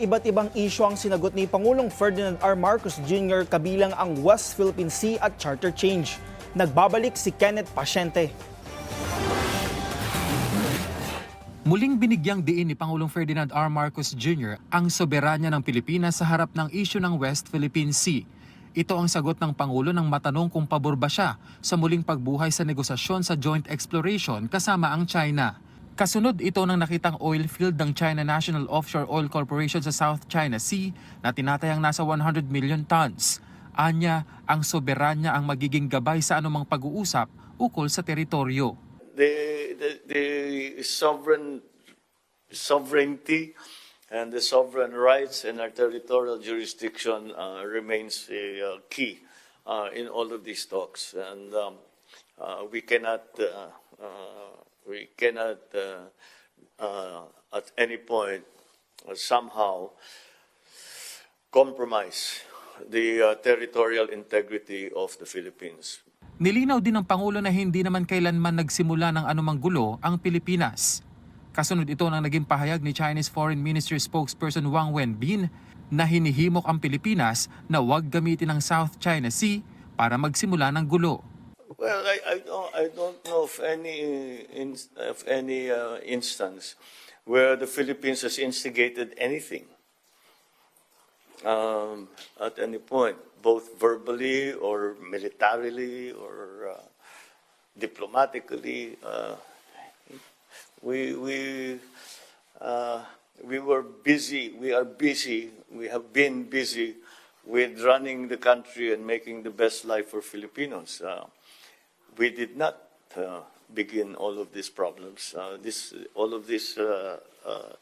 Iba't ibang isyu ang sinagot ni Pangulong Ferdinand R. Marcos Jr. kabilang ang West Philippine Sea at charter change. Nagbabalik si Kenneth Pasyente. Muling binigyang diin ni Pangulong Ferdinand R. Marcos Jr. ang soberanya ng Pilipinas sa harap ng isyu ng West Philippine Sea. Ito ang sagot ng Pangulo nang matanong kung pabor ba siya sa muling pagbuhay sa negosasyon sa joint exploration kasama ang China. Kasunod ito ng nakitang oil field ng China National Offshore Oil Corporation sa South China Sea na tinatayang nasa 100 million tons. Anya, ang soberanya ang magiging gabay sa anumang pag-uusap ukol sa teritoryo. the, the, the sovereign sovereignty and the sovereign rights and our territorial jurisdiction uh, remains uh, key uh, in all of these talks, and um, uh, we cannot uh, uh, we cannot uh, uh, at any point uh, somehow compromise the territorial integrity of the Philippines. Nilinaw din ng Pangulo na hindi naman kailanman nagsimula ng anumang gulo ang Pilipinas. Kasunod ito ng naging pahayag ni Chinese Foreign Ministry spokesperson Wang Wenbin na hinihimok ang Pilipinas na huwag gamitin ang South China Sea para magsimula ng gulo. Well, I, I don't I don't know of any in, of any uh, instance where the Philippines has instigated anything um, at any point, both verbally or militarily or uh, diplomatically. Uh, we we uh, we were busy. We are busy. We have been busy with running the country and making the best life for Filipinos. Uh, we did not uh, begin all of these problems. Uh, this, all of this uh, uh,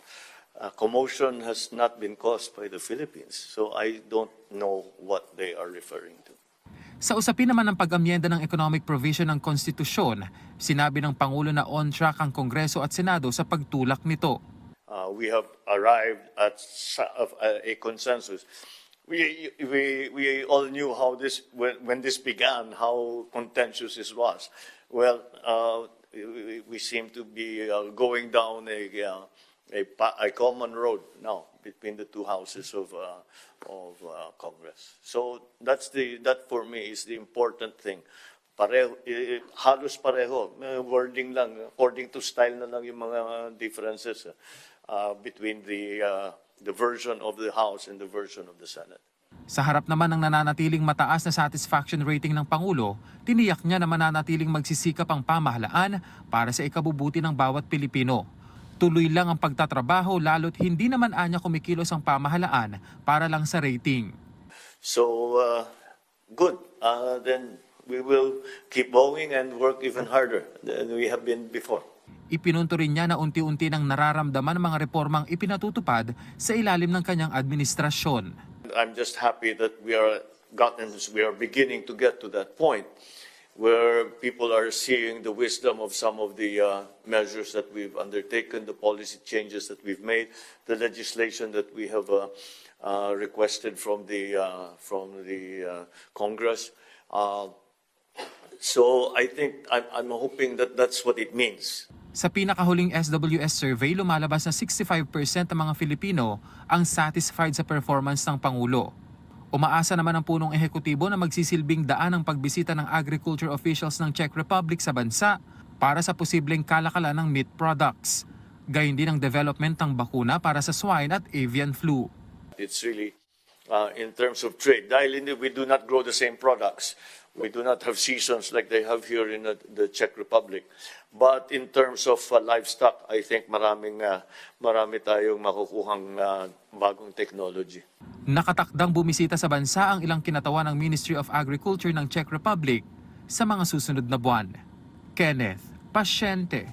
uh, commotion has not been caused by the Philippines. So I don't know what they are referring to. Sa usapin naman ng pag-amyenda ng economic provision ng konstitusyon, sinabi ng Pangulo na on track ang Kongreso at Senado sa pagtulak nito. uh, we have arrived at a, a consensus. We, we, we all knew how this, when, when this began, how contentious this was. Well, uh, we, we seem to be uh, going down a, uh, a, a common road now between the two houses of, uh, of uh, Congress. So that's the, that for me is the important thing. Pareho, eh, eh, halos pareho. Eh, wording lang, according to style na lang yung mga differences uh, between the, the version of the House and the version of the Senate. Sa harap naman ng nananatiling mataas na satisfaction rating ng Pangulo, tiniyak niya na mananatiling magsisikap ang pamahalaan para sa ikabubuti ng bawat Pilipino. Tuloy lang ang pagtatrabaho lalo't hindi naman anya kumikilos ang pamahalaan para lang sa rating. So, uh, good. Uh, then we will keep going and work even harder than we have been before. Ipinunto rin niya na unti-unti nang nararamdaman ang mga reformang ipinatutupad sa ilalim ng kanyang administrasyon. I'm just happy that we are gotten, we are beginning to get to that point where people are seeing the wisdom of some of the uh, measures that we've undertaken, the policy changes that we've made, the legislation that we have uh, uh, requested from the uh, from the uh, Congress. Uh, so I think I'm, I'm hoping that that's what it means. Sa pinakahuling SWS survey, lumalabas na 65% ng mga Filipino ang satisfied sa performance ng Pangulo. Umaasa naman ang punong ehekutibo na magsisilbing daan ang pagbisita ng agriculture officials ng Czech Republic sa bansa para sa posibleng kalakalan ng meat products. Gayun din ang development ng bakuna para sa swine at avian flu. It's really uh, in terms of trade. Dahil hindi, we do not grow the same products. We do not have seasons like they have here in the, Czech Republic. But in terms of uh, livestock, I think maraming uh, marami tayong makukuhang uh, bagong technology. Nakatakdang bumisita sa bansa ang ilang kinatawan ng Ministry of Agriculture ng Czech Republic sa mga susunod na buwan. Kenneth Pasyente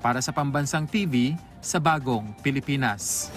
para sa Pambansang TV sa Bagong Pilipinas.